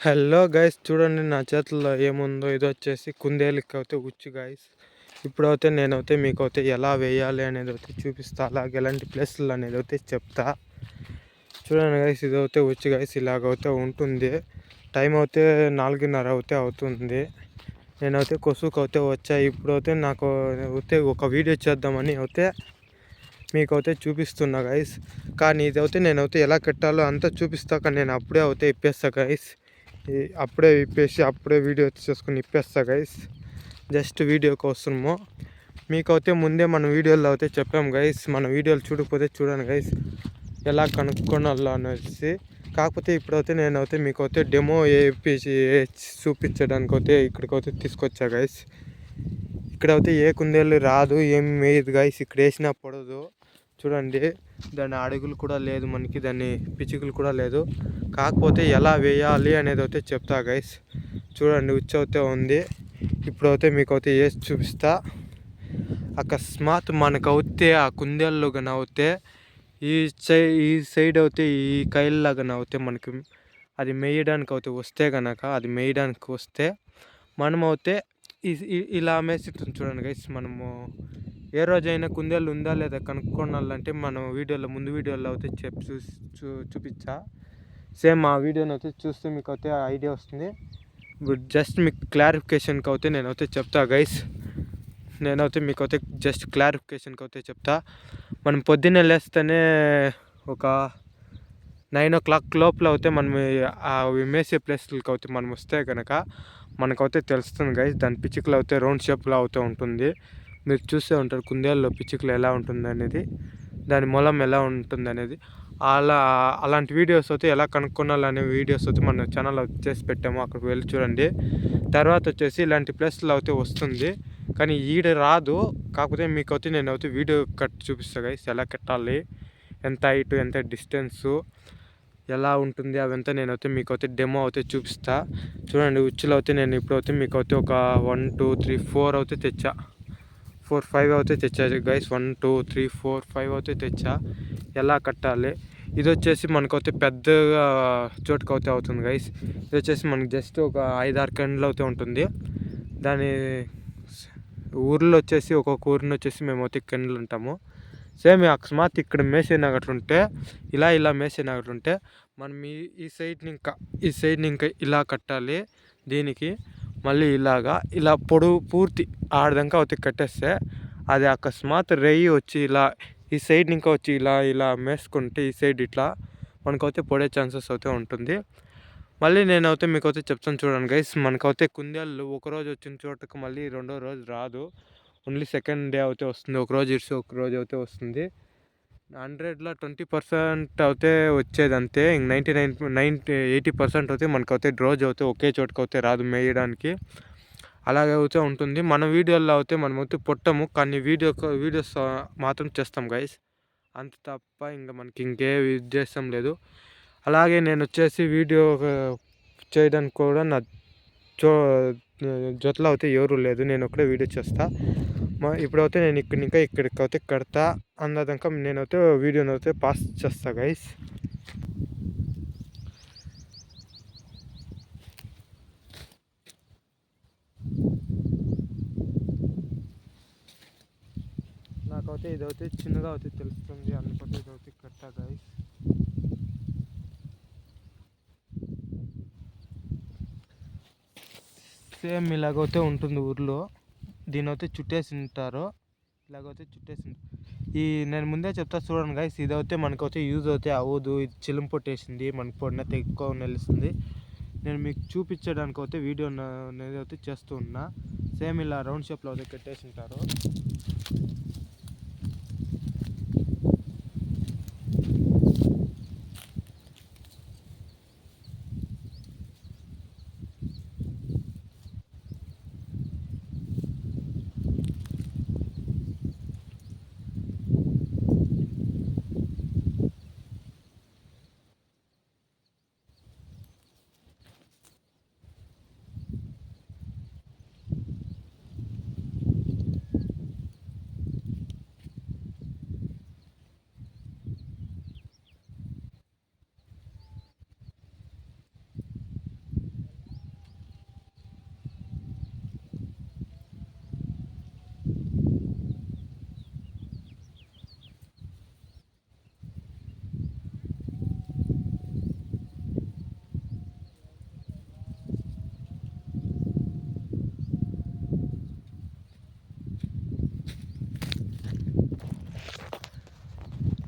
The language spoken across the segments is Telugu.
హలో గైస్ చూడండి నా చేతుల్లో ఏముందో. ఇది వచ్చేసి కుందేలుకి అయితే ఉచ్చు గైస్ ఇప్పుడైతే నేనైతే మీకు అయితే ఎలా వేయాలి అనేది అయితే చూపిస్తా. అలాగే ఎలాంటి ప్లేస్లు అనేది అయితే చెప్తా. చూడండి గైస్ ఇది అయితే ఉచ్చు గైస్ ఇలాగైతే ఉంటుంది. టైం అయితే నాలుగున్నర అయితే అవుతుంది. నేనైతే కొసుకు అయితే వచ్చా. ఇప్పుడైతే నాకు అయితే ఒక వీడియో చేద్దామని అయితే మీకు అయితే చూపిస్తున్నా గైస్ కానీ ఇదైతే నేనైతే ఎలా కట్టాలో అంతా చూపిస్తాక నేను అప్పుడే అయితే ఇప్పేస్తా గైస్ అప్పుడే ఇప్పేసి అప్పుడే వీడియో చేసుకుని ఇప్పేస్తా గైస్ జస్ట్ వీడియో కోసము. మీకైతే ముందే మన వీడియోలో అయితే చెప్పాము గైస్ మన వీడియోలు చూడకపోతే చూడండి గైస్ ఎలా కనుక్కోనాలో అనేసి. కాకపోతే ఇప్పుడైతే నేనైతే మీకు అయితే డెమో వేపించి చూపించడానికి అయితే ఇక్కడికైతే తీసుకొచ్చా గైస్ ఇక్కడైతే ఏ కుందేళ్ళు రాదు ఏం వేయదు గైస్ ఇక్కడ వేసినా పడదు. చూడండి దాని అడుగులు కూడా లేదు మనకి దాన్ని పిచ్చుకలు కూడా లేదు. కాకపోతే ఎలా వేయాలి అనేది అయితే చెప్తా గైస్ చూడండి ఉచ్చవుతే ఉంది. ఇప్పుడైతే మీకు అయితే వేసి చూపిస్తా. అకస్మాత్ మనకైతే ఆ కుందేళ్ళు కానీ అవుతే ఈ సై ఈ సైడ్ అయితే ఈ కైల్లాగా అవుతే మనకి అది మేయడానికి అయితే వస్తే కనుక అది మేయడానికి వస్తే మనమైతే ఇలా మేసి చూడండి గైస్ మనము. ఏ రోజైనా కుందేళ్ళు ఉందా లేదా కనుక్కోనాలంటే మనం వీడియోలో ముందు వీడియోలో అయితే చెప్పి చూ చూపించా సేమ్ ఆ వీడియోని అయితే చూస్తే మీకు అయితే ఐడియా వస్తుంది. జస్ట్ మీకు క్లారిఫికేషన్కి అయితే నేనైతే చెప్తా గైస్. నేనైతే మీకు అయితే జస్ట్ క్లారిఫికేషన్కి అయితే చెప్తా. మనం పొద్దున్నే లేస్తేనే ఒక నైన్ ఓ క్లాక్ లోపల అయితే మనం ఆ మేసే ప్లేస్లకి అయితే మనం వస్తే కనుక మనకైతే తెలుస్తుంది గైస్. దాని పిచ్చుకలు అయితే రౌండ్ షేప్లో అవుతూ ఉంటుంది. మీరు చూసే ఉంటారు కుందేళ్ళలో పిచ్చుకలు ఎలా ఉంటుందనేది దాని మొలం ఎలా ఉంటుందనేది. అలా అలాంటి వీడియోస్ అయితే ఎలా కనుక్కోవాలనే వీడియోస్ అయితే మన ఛానల్ చేసి పెట్టాము. అక్కడికి వెళ్ళి చూడండి. తర్వాత వచ్చేసి ఇలాంటి ప్లేస్లో అయితే వస్తుంది. కానీ ఈడ రాదు. కాకపోతే మీకు అయితే నేను అయితే వీడియో కట్ చూపిస్తా గైస్ ఎలా కట్టాలి? ఎంత హైట్ ఎంత డిస్టెన్సు? ఎలా ఉంటుంది? అవంతా నేనైతే మీకు అయితే డెమో అయితే చూపిస్తా. చూడండి ఉచ్చులో అయితే నేను ఇప్పుడైతే మీకు అయితే ఒక వన్ టూ త్రీ ఫోర్ అయితే తెచ్చా. ఫోర్ ఫైవ్ అయితే తెచ్చా guys one two three four five అయితే తెచ్చా? ఎలా కట్టాలి? ఇది వచ్చేసి మనకైతే పెద్దగా చోటుకు అయితే అవుతుంది గైస్ ఇది వచ్చేసి మనకి జస్ట్ ఒక ఐదు ఆరు కండ్లు అయితే ఉంటుంది. దాని ఊర్లో వచ్చేసి ఒక్కొక్క ఊరిని వచ్చేసి మేము అయితే కండ్లు ఉంటాము సేమ్ అకస్మాత్ ఇక్కడ మేసేనగట్లుంటే ఇలా ఇలా మేసేనగట్లుంటే మనం ఈ ఈ సైడ్ని ఇంకా ఈ సైడ్ని ఇంకా ఇలా కట్టాలి దీనికి. మళ్ళీ ఇలాగా ఇలా పొడవు పూర్తి ఆడదాకా అయితే కట్టేస్తే అది అకస్మాత్ రెయ్యి వచ్చి ఇలా ఈ సైడ్ ఇంకా వచ్చి ఇలా ఇలా మేసుకుంటే ఈ సైడ్ ఇట్లా మనకైతే పడే ఛాన్సెస్ అయితే ఉంటుంది. మళ్ళీ నేనైతే మీకు అయితే చెప్తాను చూడండి గైస్ మనకైతే కుందేళ్ళు ఒకరోజు వచ్చిన చోటకు మళ్ళీ రెండో రోజు రాదు. ఓన్లీ సెకండ్ డే అయితే వస్తుంది ఒక రోజు ఇడిసి ఒక రోజు అయితే వస్తుంది. హండ్రెడ్లో ట్వంటీ పర్సెంట్ అయితే వచ్చేది అంతే ఇంక ninety nine ninety eighty percent అయితే మనకైతే డ్రోజ్ అయితే ఒకే చోటుకు అయితే రాదు మేయడానికి అలాగే అయితే ఉంటుంది మన వీడియోలో అయితే మనమైతే పుట్టము కానీ వీడియో వీడియోస్ మాత్రం చేస్తాం గైస్ అంత తప్ప ఇంకా మనకి ఇంకే ఉద్దేశం లేదు అలాగే నేను వచ్చేసి వీడియో చేయడానికి కూడా నా చో జొతలో అయితే ఎవరు లేదు నేను ఒకటే వీడియో మా ఇప్పుడైతే నేను ఇక్కడ ఇంకా ఇక్కడికి అయితే కడతా. అన్నదాక నేనైతే వీడియోని అయితే పాస్ చేస్తా గైస్ నాకైతే ఇదైతే చిన్నగా అయితే తెలుస్తుంది. అందుకైతే ఇదైతే కట్టా గైస్ సేమ్ ఇలాగైతే ఉంటుంది ఊర్లో. దీని అయితే చుట్టేసి ఉంటారు ఇలాగైతే చుట్టేసి ఈ నేను ముందే చెప్తా చూడండి గైస్ ఇదైతే మనకైతే యూజ్ అయితే అవ్వదు. ఇది చిలుం పొట్టేసింది మనకు పొడినైతే ఎక్కువ నిలుస్తుంది. నేను మీకు చూపించడానికి అయితే వీడియో అనేది అయితే చేస్తూ ఉన్నా. సేమ్ ఇలా రౌండ్ షేప్లో అయితే కట్టేసి ఉంటారు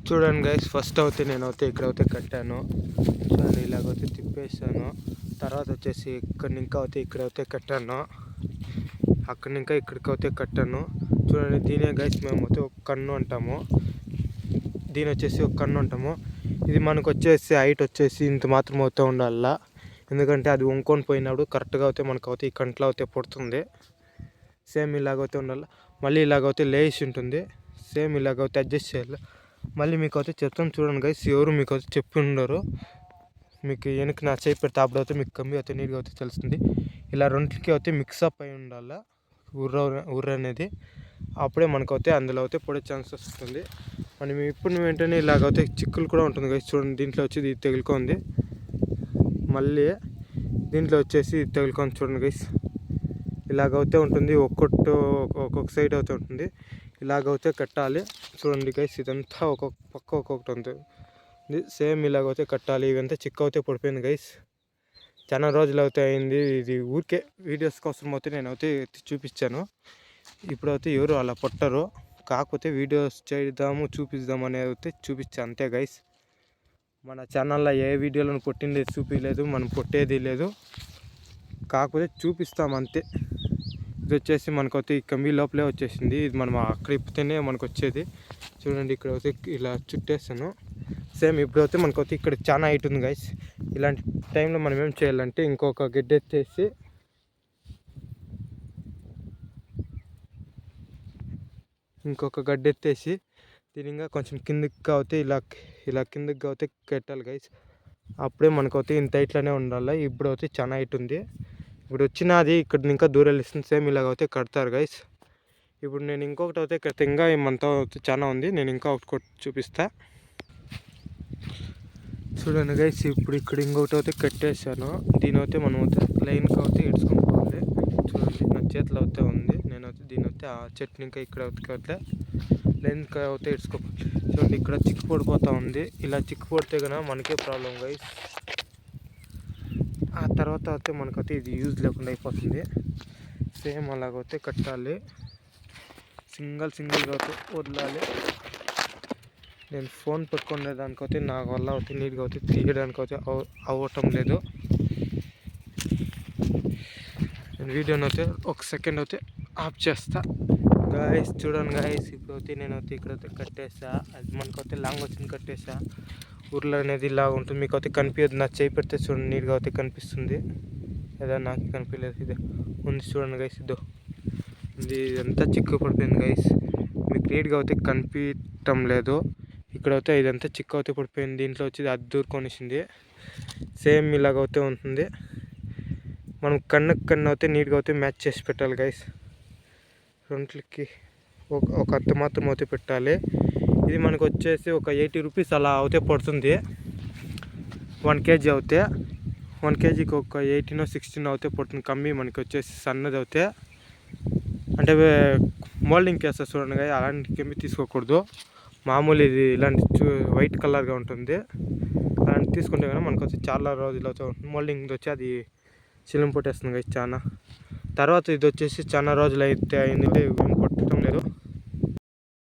చూడండి గైస్ ఫస్ట్ అయితే నేనైతే ఇక్కడైతే కట్టాను. చూడండి ఇలాగైతే తిప్పేసాను. తర్వాత వచ్చేసి ఇక్కడ ఇంకా అయితే ఇక్కడైతే కట్టాను. అక్కడ ఇంకా ఇక్కడికి అయితే కట్టాను. చూడండి దీనే గైస్ మేము అయితే ఒక కన్ను అంటాము. దీని వచ్చేసి ఒక కన్ను అంటాము. ఇది మనకు వచ్చేసి హైట్ వచ్చేసి ఇంత మాత్రం అవుతూ ఉండాల. ఎందుకంటే అది వంకొని పోయినప్పుడు కరెక్ట్గా అయితే మనకు అయితే ఈ కంట్లో అయితే పుడుతుంది. సేమ్ ఇలాగైతే ఉండాలి. మళ్ళీ ఇలాగైతే లేచి ఉంటుంది. సేమ్ ఇలాగైతే అడ్జస్ట్ చేయాలి. మళ్ళీ మీకు అయితే చెప్తాను చూడండి గైస్ ఎవరు మీకు అయితే చెప్పి ఉండరు మీకు వెనక్కి నా చేయి పెడితే అప్పుడు అయితే మీకు కమ్మి అయితే నీట్గా అయితే తెలుస్తుంది. ఇలా రెండింటికి అయితే మిక్సప్ అయి ఉండాలి? ఉర్ర ఉర్ర అనేది అప్పుడే మనకు అయితే అందులో అయితే పొడే ఛాన్స్ వస్తుంది. మనం ఇప్పుడు వెంటనే ఇలాగైతే చిక్కులు కూడా ఉంటుంది గైస్ చూడండి దీంట్లో వచ్చి ఇది తగులుకుంది. మళ్ళీ దీంట్లో వచ్చేసి ఇది తగులుకొని చూడండి గైస్ ఇలాగైతే ఉంటుంది ఒక్కొక్క ఒక్కొక్క సైడ్ అయితే ఉంటుంది. ఇలాగైతే కట్టాలి. చూడండి గైస్ ఇదంతా ఒక్కొక్క పక్క ఒక్కొక్కటి ఉంది. సేమ్ ఇలాగైతే కట్టాలి. ఇవంతా చిక్క అయితే పడిపోయింది గైస్ చాలా రోజులు అయితే అయింది. ఇది ఊరికే వీడియోస్ కోసం అయితే నేను అయితే చూపించాను. ఇప్పుడైతే ఎవరు అలా పట్టరు. కాకపోతే వీడియోస్ చేద్దాము చూపిద్దాము అనేది అయితే చూపించాను అంతే గైస్ మన ఛానల్లో ఏ వీడియోలను కొట్టింది చూపించలేదు మనం కొట్టేది లేదు. కాకపోతే చూపిస్తాం అంతే. ఇది వచ్చేసి మనకు అయితే ఈ కంబి లోపలే వచ్చేసింది. ఇది మనం అక్కడ ఇప్పితేనే మనకు వచ్చేది చూడండి ఇక్కడ అయితే ఇలా చుట్టేస్తాను సేమ్ ఇప్పుడు అయితే మనకు అయితే ఇక్కడ చాలా హైట్ ఉంది గైస్ ఇలాంటి టైంలో మనం ఏం చేయాలంటే ఇంకొక గడ్డి ఎత్తేసి ఇంకొక గడ్డ ఎత్తేసి దీని కొంచెం కిందికి అవుతే ఇలా ఇలా కిందికి అవుతే కట్టాలి గైస్ అప్పుడే మనకు అయితే ఇంత హైట్లోనే ఉండాలి. ఇప్పుడు అయితే చాలా హైట్ ఉంది. ఇప్పుడు వచ్చినది ఇక్కడ ఇంకా దూరం ఇస్తుంది సేమ్ ఇలాగ అయితే కడతారు గైస్. ఇప్పుడు నేను ఇంకొకటి అయితే ఇక్కడ ఇంకా ఏమంతా చాలా ఉంది. నేను ఇంకా ఒకటి చూపిస్తా. చూడండి గైస్ ఇప్పుడు ఇక్కడ ఇంకొకటి అయితే కట్టేసాను దీని అయితే మనం అయితే లైన్కి అయితే ఇడ్చుకోవాలి చూడండి నా చేతిలో అయితే ఉంది. నేను అయితే దీని అయితే ఆ చెట్టుని ఇంకా ఇక్కడ అయితే లైన్కి అయితే ఇడ్చుకోవాలి చూడండి ఇక్కడ చిక్కు పడిపోతూ ఉంది. ఇలా చిక్కు పడితే కనుక మనకే ప్రాబ్లం గైస్. ఆ తర్వాత అయితే మనకైతే ఇది యూజ్ లేకుండా అయిపోతుంది. సేమ్ అలాగైతే కట్టాలి. సింగల్ సింగిల్గా అయితే వదలాలి. నేను ఫోన్ పెట్టుకునే దానికైతే నా వల్ల అయితే నీట్గా అయితే తీయడానికి అయితే అవ్వటం లేదు. నేను వీడియోని అయితే ఒక సెకండ్ అయితే ఆఫ్ చేస్తా. గాయస్ చూడండి గాయస్ ఇప్పుడు అయితే నేను అయితే ఇక్కడైతే కట్టేసా. అది మనకైతే లాంగ్ వచ్చింది కట్టేసా. ఊర్లో అనేది ఇలా ఉంటుంది. మీకు అయితే కనిపించదు నా చేయి పెడితే చూడండి. నీట్గా అయితే కనిపిస్తుంది. లేదా నాకు కనిపించలేదు ఇది ఉంది చూడండి గైస్ ఇదో ఇది ఇదంతా చిక్కు పడిపోయింది గైస్ మీకు నీట్గా అయితే కనిపించటం లేదు. ఇక్కడ అయితే ఇదంతా చిక్కు అయితే పడిపోయింది దీంట్లో వచ్చి అది దూరుకొనిసింది సేమ్ ఇలాగైతే ఉంటుంది. మనం కన్నుకు కన్ను అయితే నీట్గా అయితే మ్యాచ్ చేసి పెట్టాలి గైస్ రెంట్లకి ఒక అంత మాత్రం అయితే పెట్టాలి. ఇది మనకు వచ్చేసి ఒక ఎయిటీ రూపీస్ అలా అయితే పడుతుంది. వన్ కేజీ అవుతే వన్ కేజీకి ఒక ఎయిటీనో సిక్స్టీన్ అవుతే పడుతుంది కమ్మి మనకి వచ్చేసి సన్నది అవుతే. అంటే మోల్డింగ్ కేసెస్ చూడండి అలాంటి కెమ్మి తీసుకోకూడదు. మామూలు ఇది ఇలాంటి వైట్ కలర్గా ఉంటుంది. అలాంటి తీసుకుంటే కానీ మనకు వచ్చి చాలా రోజులు అవుతూ ఉంటుంది. మోల్డింగ్ వచ్చి అది చిలిం పుట్టేస్తుంది కదా చాలా తర్వాత ఇది వచ్చేసి చాలా రోజులు అయితే అయింది ఏం పట్టడం లేదు.